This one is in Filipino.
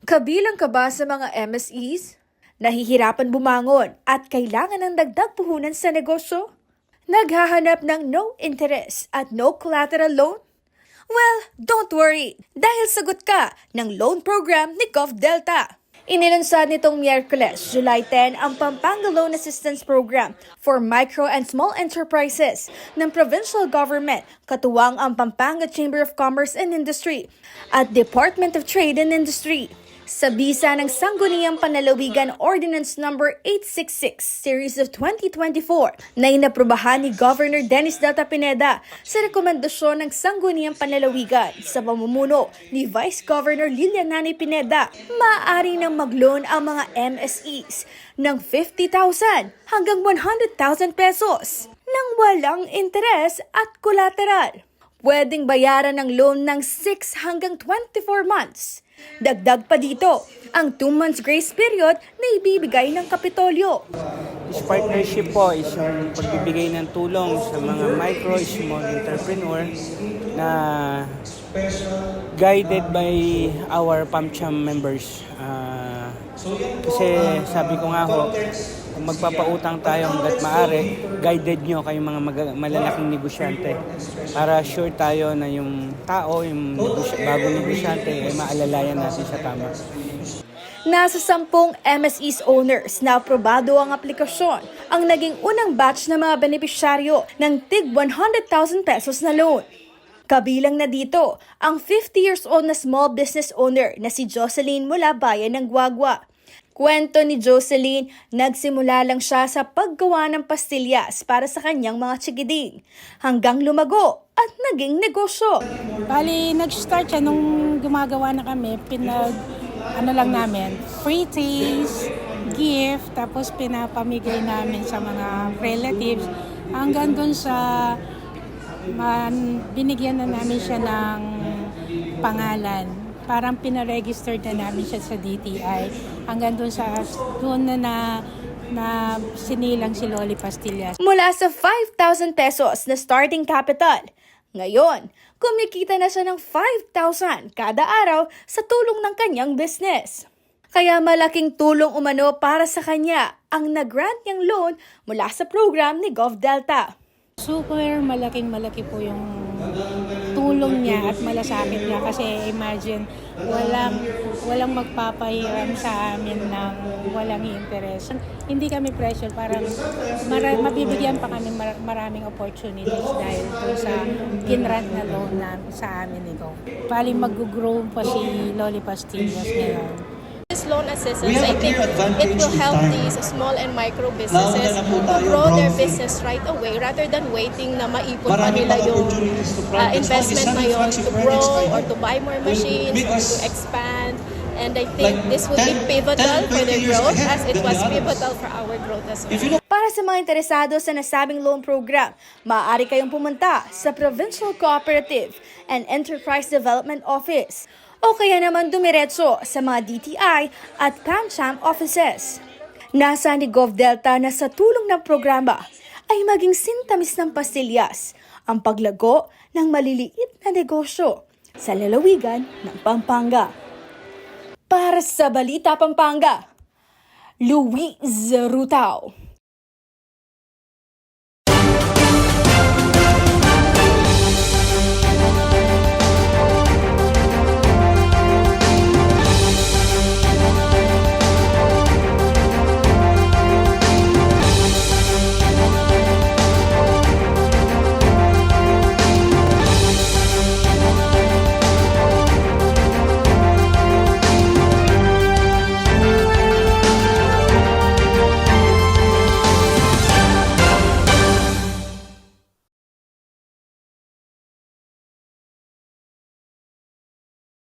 Kabilang ka ba sa mga MSEs? Nahihirapan bumangon at kailangan ng dagdag puhunan sa negosyo? Naghahanap ng no interest at no collateral loan? Well, don't worry dahil sagot ka ng loan program ni GovDelta. Inilunsad nitong Miyerkules, July 10 ang Pampanga Loan Assistance Program for Micro and Small Enterprises ng Provincial Government, katuwang ang Pampanga Chamber of Commerce and Industry at Department of Trade and Industry. Sa bisa ng Sangguniang Panalawigan Ordinance No. 866 Series of 2024 na inaprubahan ni Governor Dennis Data Pineda sa rekomendasyon ng Sangguniang Panalawigan sa pamumuno ni Vice Governor Lilianani Pineda, maaari nang mag-loan ang mga MSEs ng 50,000 hanggang 100,000 pesos nang walang interes at collateral. Pwedeng bayaran ng loan ng 6 hanggang 24 months. Dagdag pa dito, ang 2 months grace period na ibibigay ng Kapitolyo. This partnership po is yung pagbibigay ng tulong sa mga micro, small entrepreneur na guided by our PAMCHAM members. Ah, kasi sabi ko nga ho, kung magpapautang tayo hanggat maaari, guided nyo kayong mga mag- malalaking negosyante para sure tayo na yung tao, yung negosy- bagong negosyante, ay maalalayan natin sa tama. Nasa sampung MSEs owners na aprobado ang aplikasyon ang naging unang batch ng mga benepisyaryo ng tig 100,000 pesos na loan. Kabilang na dito ang 50 years old na small business owner na si Jocelyn mula bayan ng Guagua. Kwento ni Jocelyn, nagsimula lang siya sa paggawa ng pastillas para sa kanyang mga tsigiding hanggang lumago at naging negosyo. Bali, nag-start siya nung gumagawa na kami, pinag, ano lang namin, free taste, gift, tapos pinapamigay namin sa mga relatives. Hanggang dun sa, man, binigyan na namin siya ng pangalan. Parang pinaregister na namin siya sa DTI. Hanggang dun sa, dun na na, na sinilang si Loli Pastillas. Mula sa 5,000 pesos na starting capital, ngayon, kumikita na siya ng 5,000 kada araw sa tulong ng kanyang business. Kaya malaking tulong umano para sa kanya ang nag-grant niyang loan mula sa program ni GovDelta. Super malaking malaki po yung tulong niya at malasakit niya kasi imagine walang walang magpapahiram sa amin ng walang interest. Hindi kami pressure, parang mara, mabibigyan pa kami mar- maraming opportunities dahil doon sa ginrant na loan na sa amin ito. Bali mag-grow pa si Loli Pastillas ngayon. Loan assistance, I think it will help these small and micro businesses to grow their business right away rather than waiting na maipon pa nila yung uh, investment na yun to grow or to buy more machines or to expand. And I think this will be pivotal for their growth as it was pivotal for our growth as well. Para sa mga interesado sa nasabing loan program, maaari kayong pumunta sa Provincial Cooperative and Enterprise Development Office o kaya naman dumiretso sa mga DTI at PAMCHAM offices. Nasa ni GovDelta na sa tulong ng programa ay maging sintamis ng pastillas ang paglago ng maliliit na negosyo sa lalawigan ng Pampanga. Para sa Balita Pampanga, Luis Rutao.